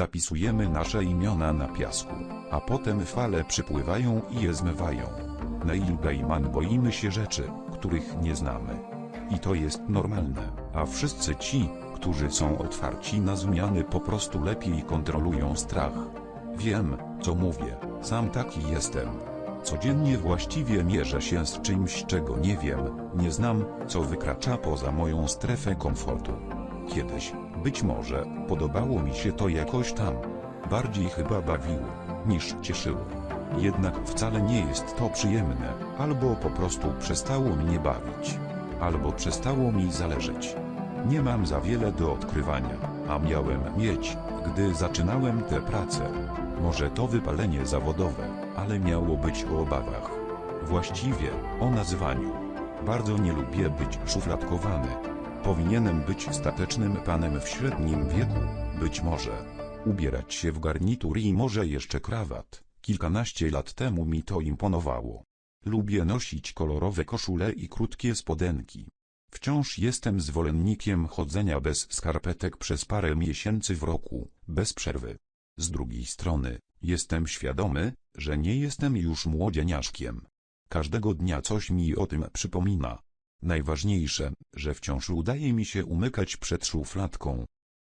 Zapisujemy nasze imiona na piasku, a potem fale przypływają i je zmywają. Neil Gaiman boimy się rzeczy, których nie znamy. I to jest normalne, a wszyscy ci, którzy są otwarci na zmiany po prostu lepiej kontrolują strach. Wiem, co mówię, sam taki jestem. Codziennie właściwie mierzę się z czymś, czego nie wiem, nie znam, co wykracza poza moją strefę komfortu. Kiedyś, być może, podobało mi się to jakoś tam. Bardziej chyba bawiło, niż cieszyło. Jednak wcale nie jest to przyjemne, albo po prostu przestało mnie bawić, albo przestało mi zależeć. Nie mam za wiele do odkrywania, a miałem mieć, gdy zaczynałem tę pracę. Może to wypalenie zawodowe, ale miało być o obawach. Właściwie, o nazwaniu. Bardzo nie lubię być szufladkowany. Powinienem być statecznym panem w średnim wieku, być może. Ubierać się w garnitur i może jeszcze krawat. Kilkanaście lat temu mi to imponowało. Lubię nosić kolorowe koszule i krótkie spodenki. Wciąż jestem zwolennikiem chodzenia bez skarpetek przez parę miesięcy w roku, bez przerwy. Z drugiej strony, jestem świadomy, że nie jestem już młodzieniaszkiem. Każdego dnia coś mi o tym przypomina. Najważniejsze, że wciąż udaje mi się umykać przed szufladką,